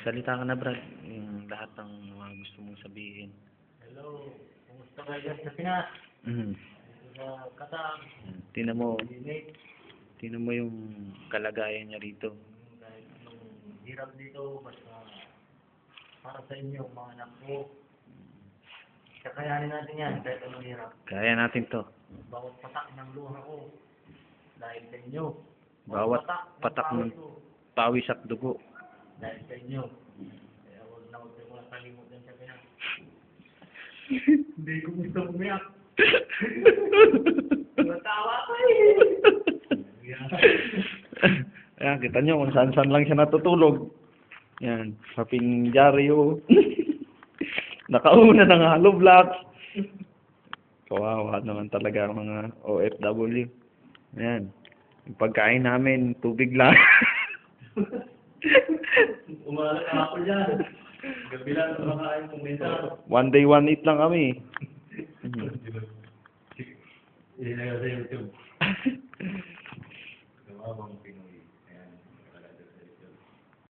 Magsalita ka na, Brad. Yung lahat ng mga gusto mong sabihin. Hello, kumusta kayo sa Pinas? Mm. Sa Katang, Tinan mo, Linit, tinan mo yung kalagayan niya rito. dahil hirap dito, basta para sa inyo, mga anak ko. Kakayanin natin yan, kahit anong hirap. Kaya natin to. Bawat patak ng luha ko, dahil sa inyo. Bawat patak ng pawis at dugo. Dahil sa inyo. Kaya huwag na huwag kayo makalimutan sa Pinas. Hindi ko gusto umiyak. Matawa ko eh. Ayan, kita nyo kung saan saan lang siya natutulog. Yan, sa Pinjaryo. Nakauna ng hollow blocks. Kawawa naman talaga ang mga OFW. Ayan. Yung pagkain namin, tubig lang. Umalat ang ako dyan. Gabi lang sa mga ayong kumita. One day, one eat lang kami. Hindi na sa YouTube. Gawabang Pinoy.